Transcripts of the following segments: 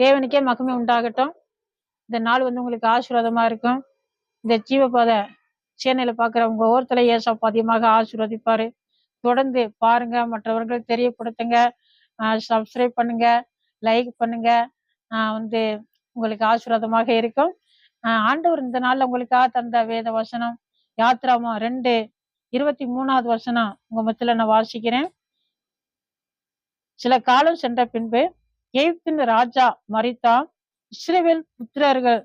தேவனுக்கே மகிமை உண்டாகட்டும். இந்த நாள் வந்து உங்களுக்கு ஆசீர்வாதமா இருக்கும். இந்த ஜீவபாத சேனலை பார்க்குறவங்க ஒவ்வொருத்தர ஏசப்பா அதிகமாக ஆசீர்வதிப்பாரு. தொடர்ந்து பாருங்க மற்றவர்கள் தெரியப்படுத்துங்க. சப்ஸ்கிரைப் பண்ணுங்க லைக் பண்ணுங்க. வந்து உங்களுக்கு ஆசீர்வாதமாக இருக்கும். ஆண்டவர் இந்த நாள்ல உங்களுக்காக தந்த வேத வசனம் யாத்ராமா ரெண்டு இருபத்தி மூணாவது வசனம் உங்க மத்தியில நான் வாசிக்கிறேன். சில காலம் சென்ற பின்பு எகிப்தின் ராஜா மறித்தா இஸ்ரேவேல் புத்திரர்கள்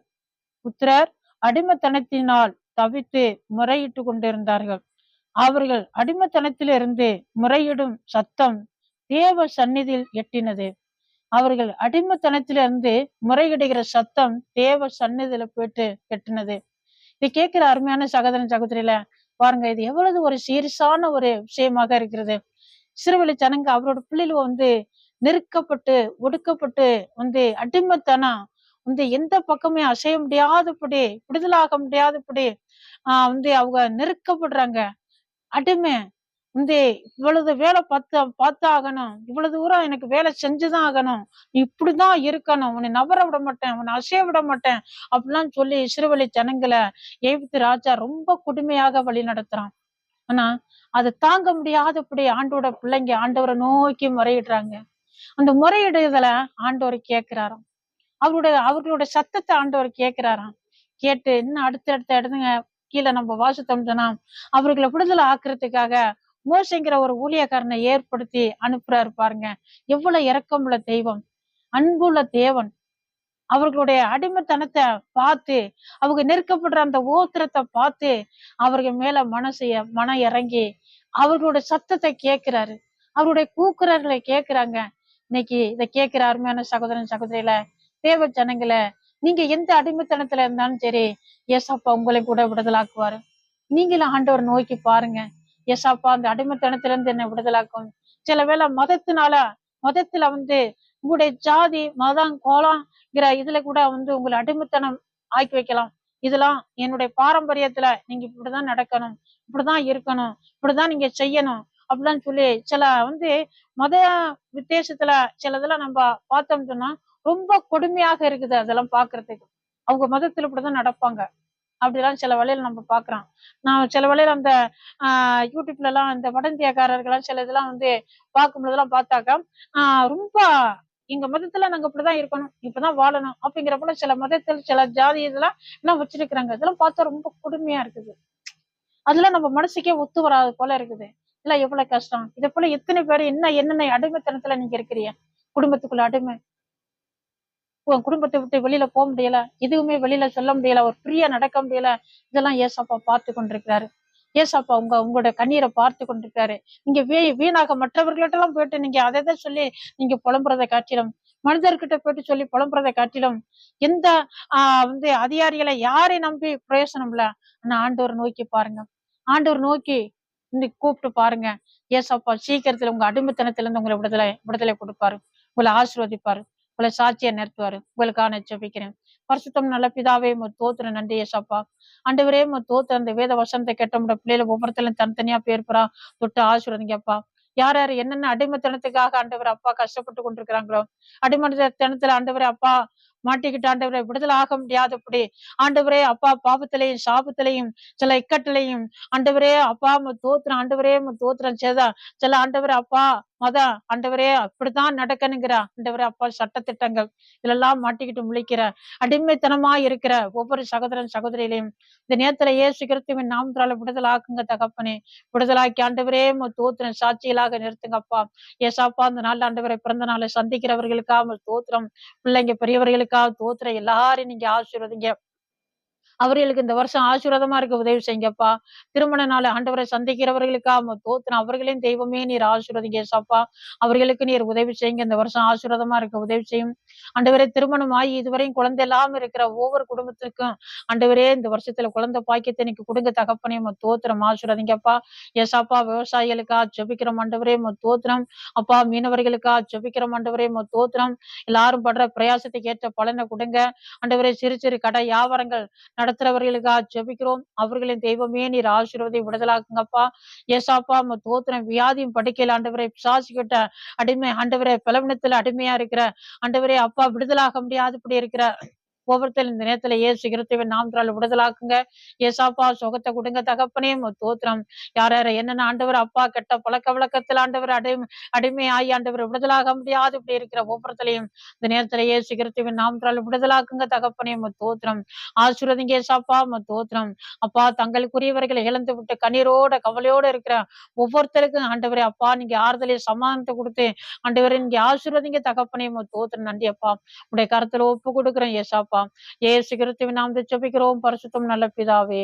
புத்திரர் அடிமத்தனத்தினால் தவித்து முறையிட்டு கொண்டிருந்தார்கள். அவர்கள் அடிமத்தனத்திலிருந்து முறையிடும் சத்தம் தேவ சந்நிதியில் எட்டினது. அவர்கள் அடிமத்தனத்திலிருந்து முறையிடுகிற சத்தம் தேவ சந்நிதியில போயிட்டு எட்டினது. இது கேட்கிற அருமையான சகோதரன் சகோதரியில பாருங்க இது எவ்வளவு ஒரு சீரியஸான ஒரு விஷயமாக இருக்கிறது. சிறுவெளி ஜனங்க அவரோட பிள்ளைகள் வந்து நெருக்கப்பட்டு ஒடுக்கப்பட்டு வந்து அடிமைத்தனம் வந்து எந்த பக்கமே அசைய முடியாதபடி விடுதலாக முடியாதபடி ஆஹ் வந்து அவங்க நெருக்கப்படுறாங்க. அடிமை வந்து இவ்வளவு வேலை பார்த்து பார்த்து ஆகணும் இவ்வளவு தூரம் எனக்கு வேலை செஞ்சுதான் ஆகணும். இப்படிதான் இருக்கணும். உன்னை நவர விட மாட்டேன். உன்னை அசைய விட மாட்டேன். அப்படிலாம் சொல்லி சிறுவழி ஜனங்களை ஏவித்து ராஜா ரொம்ப கொடுமையாக வழி நடத்துறான். ஆனா அதை தாங்க முடியாதபடி ஆண்டோட பிள்ளைங்க ஆண்டவரை நோக்கி முறையிடுறாங்க. அந்த முறையிடுதல ஆண்டவர் கேட்கிறாராம் அவருடைய அவர்களோட சத்தத்தை ஆண்டவர் கேட்கிறாராம் கேட்டு இன்னும் அடுத்தடுத்த இடத்துங்க கீழே நம்ம வாசித்தோம் சொன்னா அவர்களை விடுதலை ஆக்குறதுக்காக மோசங்கிற ஒரு ஊழியக்காரனை ஏற்படுத்தி அனுப்புறாரு பாருங்க. எவ்வளவு இறக்கமுள்ள தெய்வம். அன்புள்ள தேவன். அவர்களுடைய அடிமைத்தனத்தை பார்த்து அவங்க நெருக்கப்படுற அந்த ஓத்திரத்தை பார்த்து அவர்கள் மேல மனசைய மனம் இறங்கி அவர்களோட சத்தத்தை கேட்கிறாரு அவருடைய கூக்குறர்களை கேட்கிறாங்க இன்னைக்கு இதை கேட்கிற அருமையான சகோதரன் சகோதரியில தேவ ஜனங்களை நீங்க எந்த அடிமைத்தனத்துல இருந்தாலும் சரி ஏசப்பா உங்களை கூட விடுதலாக்குவாரு. நீங்களும் ஆண்டவர் நோக்கி பாருங்க. ஏசாப்பா அந்த அடிமைத்தனத்துல இருந்து என்ன விடுதலாக்கும். சில வேளை மதத்தினால மதத்துல வந்து உங்களுடைய ஜாதி மதம் கோலம்ங்கிற இதுல கூட வந்து உங்களை அடிமைத்தனம் ஆக்கி வைக்கலாம். இதெல்லாம் என்னுடைய பாரம்பரியத்துல நீங்க இப்படிதான் நடக்கணும் இப்படிதான் இருக்கணும் இப்படிதான் நீங்க செய்யணும். அப்படின்னு சொல்லி சில வந்து மத வித்தியாசத்துல சிலதெல்லாம் நம்ம பார்த்தோம் சொன்னா ரொம்ப கொடுமையாக இருக்குது அதெல்லாம் பாக்குறதுக்கு. அவங்க மதத்துல இப்படிதான் நடப்பாங்க. அப்படிலாம் சில வழியில நம்ம பாக்குறோம் நான் சில வழியில அந்த ஆஹ் யூடியூப்ல எல்லாம் இந்த வடந்தியக்காரர்கள்லாம் சில இதெல்லாம் வந்து பார்க்கும்போதெல்லாம் பார்த்தாக்கா ஆஹ் ரொம்ப எங்க மதத்துல நாங்க இப்படிதான் இருக்கணும் இப்பதான் வாழணும் அப்படிங்கிற போல சில மதத்தில் சில ஜாதி இதெல்லாம் எல்லாம் வச்சிருக்கிறாங்க. இதெல்லாம் பார்த்தா ரொம்ப கொடுமையா இருக்குது. அதெல்லாம் நம்ம மனசுக்கே ஒத்து வராது போல இருக்குது. இல்ல எவ்வளவு கஷ்டம்? இதை போல எத்தனை பேர் என்ன என்னென்ன அடிமைத்தனத்துல நீங்க இருக்கிறீங்க? குடும்பத்துக்குள்ள அடிமை. உன் குடும்பத்தை விட்டு வெளியில போக முடியல. எதுவுமே வெளியில சொல்ல முடியல. ஒரு ஃப்ரீயா நடக்க முடியல. இதெல்லாம் ஏசப்பா பார்த்து கொண்டிருக்கிறாரு. ஏசப்பா உங்க உங்களோட கண்ணீரை பார்த்து கொண்டிருக்காரு நீங்க வீ வீணாக மற்றவர்கள்ட்ட எல்லாம் போயிட்டு நீங்க அதை தான் சொல்லி நீங்க புலம்புறதை காட்டிலும் மனிதர்கிட்ட போயிட்டு சொல்லி புலம்புறதை காட்டிலும் எந்த ஆஹ் வந்து அதிகாரிகளை யாரை நம்பி பிரயோசனம் இல்ல. ஆனா ஆண்டவர் நோக்கி பாருங்க. ஆண்டவர் நோக்கி இன்னைக்கு கூப்பிட்டு பாருங்க. ஏசப்பா சீக்கிரத்துல உங்க அடிமைத்தனத்துல இருந்து உங்களை விடுதலை விடுதலை கொடுப்பாரு. உங்களை ஆசீர்வதிப்பாரு. உங்களை சாட்சியை நிறுத்துவாரு. உங்களுக்காக நான் ஜெபிக்கிறேன். பரிசுத்தம் நல்ல பிதாவே உங்க தோத்துற நன்றி ஏசப்பா. ஆண்டவரே உங்க தோத்துற அந்த வேத வசனத்தை கேட்ட பிள்ளைல ஒவ்வொருத்தரும் தனித்தனியா பேர்புறா தொட்டு ஆசீர்வதிங்கப்பா யார் யார் என்னென்ன அடிமைத்தனத்துக்காக ஆண்டவர் அப்பா கஷ்டப்பட்டு கொண்டிருக்கிறாங்களோ அடிமைத்தனத்துல ஆண்டவர் அப்பா மாட்டிக்கிட்டு ஆண்டவரை விடுதலை ஆக முடியாதபடி ஆண்டவரே அப்பா பாவத்திலையும் சாபத்திலையும் சில இக்கட்டிலையும் ஆண்டவரே அப்பா தோத்திரம் ஆண்டவரே தோத்திரம் தோத்துறேன் சில ஆண்டவரே அப்பா அதான் ஆண்டவரே அப்படித்தான் நடக்கணுங்கிற. ஆண்டவரே அப்பா சட்ட திட்டங்கள் இதெல்லாம் மாட்டிக்கிட்டு முழிக்கிற அடிமைத்தனமா இருக்கிற ஒவ்வொரு சகோதரன் சகோதரியிலையும் இந்த நேரத்துல ஏசு கிறிஸ்துவின் நாமத்தால விடுதலாக்குங்க தகப்பனே. விடுதலாக்கி ஆண்டவரே தோத்திரம் தோத்துறேன் சாட்சிகளாக நிறுத்துங்கப்பா ஏசாப்பா அந்த நாள் ஆண்டவரை பிறந்த நாளை சந்திக்கிறவர்களுக்காக தோத்திரம் பிள்ளைங்க பெரியவர்களுக்காக தோத்துற எல்லாரையும் நீங்க ஆசீர்வதிங்க. அவர்களுக்கு இந்த வருஷம் ஆசீர்வாதமா இருக்க உதவி செய்யுங்கப்பா திருமண நாள் ஆண்டவரை சந்திக்கிறவர்களுக்கா தோத்துன அவர்களையும் தெய்வமே நீர் ஆசீர்வதிங்க ஏசாப்பா. அவர்களுக்கு நீர் உதவி செய்யுங்க இந்த வருஷம் ஆசீர்வாதமா இருக்க உதவி செய்யும். ஆண்டவரே திருமணம் ஆகி இதுவரையும் குழந்தை இல்லாம இருக்கிற ஒவ்வொரு குடும்பத்துக்கும் ஆண்டவரே இந்த வருஷத்துல குழந்தை பாக்கியத்தை எனக்கு கொடுங்க தகப்பனையும் தோத்திரம் ஆசீர்வதிங்கப்பா. ஏசாப்பா விவசாயிகளுக்கா ஜபிக்கிற ஆண்டவரே தோத்திரம். அப்பா மீனவர்களுக்கா ஜபிக்கிற ஆண்டவரே தோத்திரம். எல்லாரும் படுற பிரயாசத்துக்கு ஏற்ற பலனை கொடுங்க. ஆண்டவரே சிறு சிறு கடை வியாபாரங்கள் நட நடத்துறவர்களுக்காக ஜெபிக்கிறோம். அவர்களின் தெய்வமே நீர் ஆசீர்வதி விடுதலாக்குங்கப்பா. ஏசாப்பா நம்ம தோத்திரம் வியாதியும் படுக்கையில் ஆண்டவரை பிசாசுகிட்ட அடிமை ஆண்டவரை பலவினத்துல அடிமையா இருக்கிற ஆண்டவரே அப்பா விடுதலாக முடியாதபடி இருக்கிற ஒவ்வொருத்தர் இந்த நேரத்துல ஏசு கிறிஸ்துவின் நாமத்தால் விடுதலாக்குங்க. ஏசாப்பா சுகத்தை கொடுங்க தகப்பனே. தோத்திரம். யார் யார என்னென்ன ஆண்டவர் அப்பா கெட்ட பழக்க வழக்கத்தில் ஆண்டவர் அடிமை அடிமை ஆகி ஆண்டவர் விடுதலாக முடியாது. இப்படி இருக்கிற ஒவ்வொருத்தரையும் இந்த நேரத்துல ஏசு கிறிஸ்துவின் நாமத்தால் விடுதலாக்குங்க தகப்பனே. தோத்திரம். ஆசீர்வதிங்க ஏசாப்பா உமக்கு தோத்திரம். அப்பா தங்களுக்குரியவர்களை இழந்து விட்டு கண்ணீரோட கவலையோட இருக்கிற ஒவ்வொருத்தருக்கும் ஆண்டவரே அப்பா நீங்க ஆறுதலை சமாதானத்தை கொடுத்து ஆண்டவரே நீங்க ஆசீர்வதிங்க தகப்பனே. தோத்திரம். நன்றி அப்பா. உடைய கருத்துல ஒப்பு கொடுக்குறேன் ஏசாப்பா. ஏசு கிறிஸ்துவின் நாமத்தை ஜெபிக்கிறோம். பரிசுத்தம் நல்ல பிதாவே.